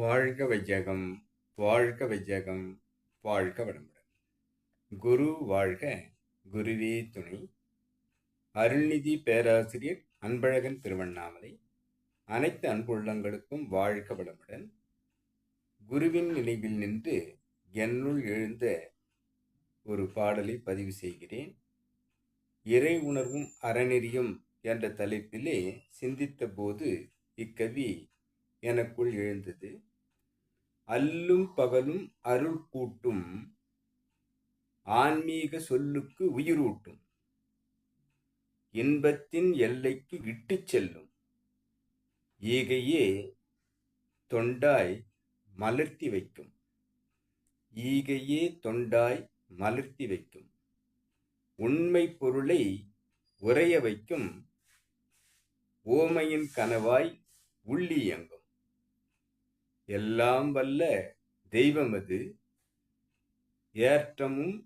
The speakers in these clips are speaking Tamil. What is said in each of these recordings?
வாழ்க வையகம் வாழ்க வையகம் வாழ்க வளமுடன். குரு வாழ்க குருவே துணை. அருள்நிதி பேராசிரியர் அன்பழகன் திருவண்ணாமலை. அனைத்து அன்புள்ளங்களுக்கும் வாழ்க வளமுடன். குருவின் நினைவில் நின்று என்னுள் எழுந்த ஒரு பாடலை பதிவு செய்கிறேன். இறை உணர்வும் அறநெறியும் என்ற தலைப்பிலே சிந்தித்த போது இக்கவி எனக்குள் எழுந்தது. அல்லும் பகலும் அருள் கூட்டும். ஆன்மீக சொல்லுக்கு உயிரூட்டும். இன்பத்தின் எல்லைக்கு இட்டுச் செல்லும். ஈகையே தொண்டாய் மலர்த்தி வைக்கும். ஈகையே தொண்டாய் மலர்த்தி வைக்கும். உண்மை பொருளை உறைய வைக்கும். ஓமையின் கனவாய் உள்ளியங்கும். எல்லாம் வல்ல தெய்வமது ஏற்றமும்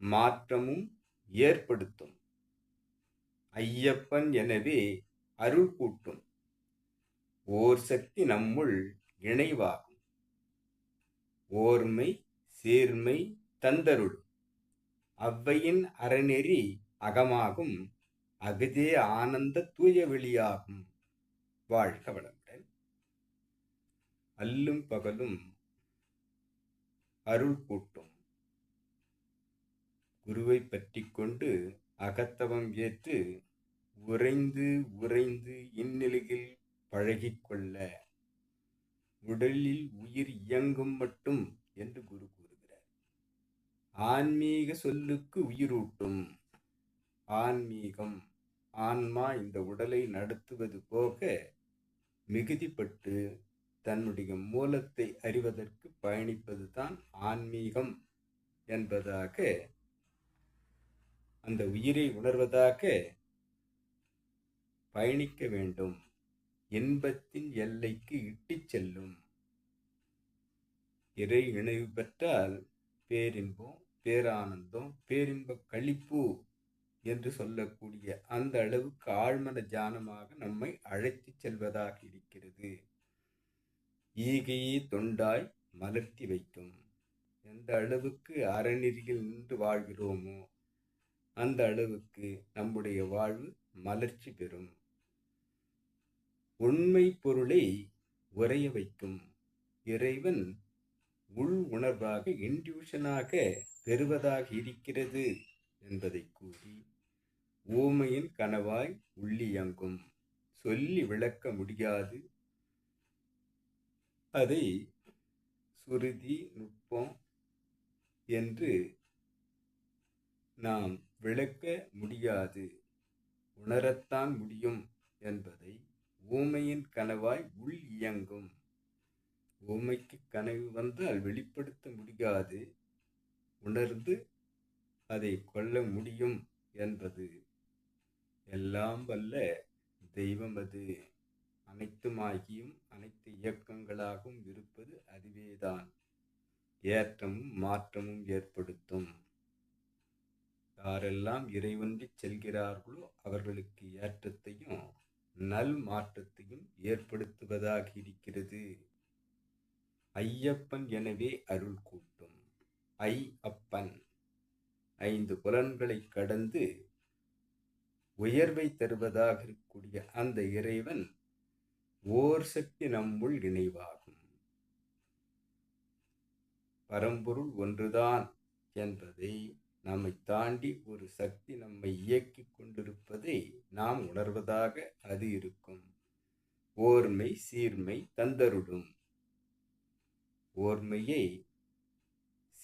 மாற்றமும் ஏற்படுத்தும். ஐயப்பன் எனவே அருள் கூட்டும். ஓர் சக்தி நம்முள் இணைவாகும். ஓர்மை சீர்மை தந்தருள். அவ்வையின் அறநெறி அகமாகும். அகதே ஆனந்த தூய வெளியாகும். வாழ்க வளம். அல்லும் பகலும் அருள் கூட்டும். குருவை பற்றி கொண்டு அகத்தவம் ஏற்று உறைந்து உறைந்து இந்நிலையில் பழகிக்கொள்ள உடலில் உயிர் இயங்கும் மட்டும் என்று குரு கூறுகிறார். ஆன்மீக சொல்லுக்கு உயிரூட்டும். ஆன்மீகம் ஆன்மா இந்த உடலை நடத்துவது போக மிகுதிப்பட்டு தன்னுடைய மூலத்தை அறிவதற்கு பயணிப்பது தான் ஆன்மீகம் என்பதாக அந்த உயிரை உணர்வதாக பயணிக்க வேண்டும். இன்பத்தின் எல்லைக்கு இட்டுச் செல்லும். இறை இணைவு பெற்றால் பேரின்பம் பேரானந்தம் பேரின்ப கழிப்பு என்று சொல்லக்கூடிய அந்த அளவுக்கு ஆழ்மன தியானமாக நம்மை அழைத்துச் செல்வதாக இருக்கிறது. ஈகையே தொண்டாய் மலர்த்தி வைக்கும். எந்த அளவுக்கு அறநெறியில் நின்று வாழ்கிறோமோ அந்த அளவுக்கு நம்முடைய வாழ்வு மலர்ச்சி பெறும். உண்மை பொருளை உரைய வைக்கும். இறைவன் உள் உணர்வாக இன்டியூஷனாக பெறுவதாக இருக்கிறது என்பதை கூறி ஊமையின் கனவாய் உள்ளியங்கும். சொல்லி விளக்க முடியாது அதை சுருதி நுட்பம் என்று நாம் விளக்க முடியாது. உணரத்தான் முடியும் என்பதை ஊமையின் கனவாய் உள் இயங்கும். ஊமைக்கு கனவு வந்தால் வெளிப்படுத்த முடியாது. உணர்ந்து அதை கொள்ள முடியும் என்பது எல்லாம் வல்ல தெய்வம் அது. அனைத்துமாகியும் அனைத்து இயக்கங்களாகவும் இருப்பது அதுவேதான். ஏற்றமும் மாற்றமும் ஏற்படுத்தும். யாரெல்லாம் இறைவன்றி செல்கிறார்களோ அவர்களுக்கு ஏற்றத்தையும் நல் மாற்றத்தையும் ஏற்படுத்துவதாக இருக்கிறது. ஐயப்பன் எனவே அருள் கூட்டும். ஐ அப்பன். ஐந்து புலன்களை கடந்து உயர்வை தருவதாக இருக்கக்கூடிய அந்த இறைவன் ஓர் சக்தி நம்முள் இணைவாகும். பரம்பொருள் ஒன்றுதான் என்பதை நம்மை தாண்டி ஒரு சக்தி நம்மை இயக்கி கொண்டிருப்பதை நாம் உணர்வதாக அது இருக்கும். ஓர்மை சீர்மை தந்தருடும் ஓர்மையை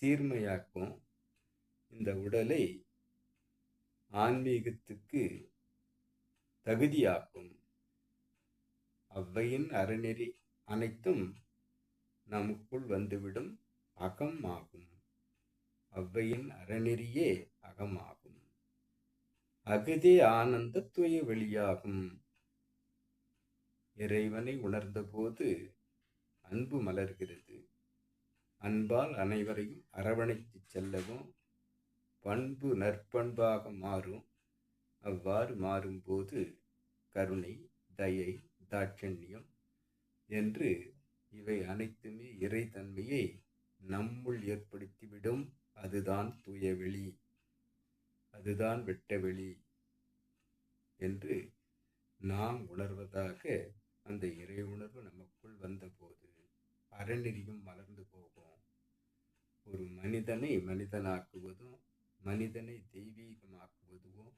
சீர்மையாக்கும் இந்த உடலை ஆன்மீகத்துக்கு தகுதியாக்கும். அவ்வையின் அறநெறி அனைத்தும் நமக்குள் வந்துவிடும் அகம் ஆகும் அவ்வையின் அறநெறியே அகமாகும். அகதே ஆனந்த துய வெளியாகும். இறைவனை உணர்ந்தபோது அன்பு மலர்கிறது. அன்பால் அனைவரையும் அரவணைத்து செல்லவும் பண்பு நற்பண்பாக மாறும். அவ்வாறு மாறும்போது கருணை தயை தாட்சண்யம் என்று இவை அனைத்துமே இறைத்தன்மையை நம்முள் ஏற்படுத்திவிடும். அதுதான் தூய வெளி. அதுதான் வெட்ட வெளி என்று நாம் உணர்வதாக அந்த இறை உணர்வு நமக்குள் வந்தபோது அறநெறியும் மலர்ந்து போகும். ஒரு மனிதனை மனிதனாக்குவதும் மனிதனை தெய்வீகமாக்குவதும்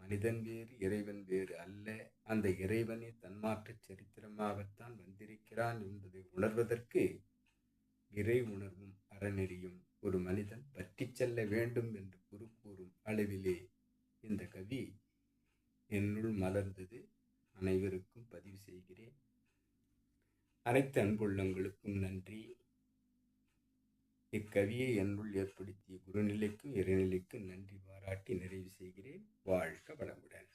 மனிதன் வேறு இறைவன் வேறு அல்ல. அந்த இறைவனை தன்மாற்ற சரித்திரமாகத்தான் வந்திருக்கிறான் என்பதை உணர்வதற்கு இறை உணர்வும் அறநெறியும் ஒரு மனிதன் பற்றி செல்ல வேண்டும் என்று குரு கூறும் அளவிலே இந்த கவி என்னுள் மலர்ந்தது. அனைவருக்கும் பதிவு செய்கிறேன். அனைத்து அன்புள்ளங்களுக்கும் இக்கவியை என்னுள் ஏற்படுத்திய குருநிலைக்கும் இறைநிலைக்கும் நன்றி பாராட்டி நிறைவு செய்கிறேன். வாழ்க வளமுடன்.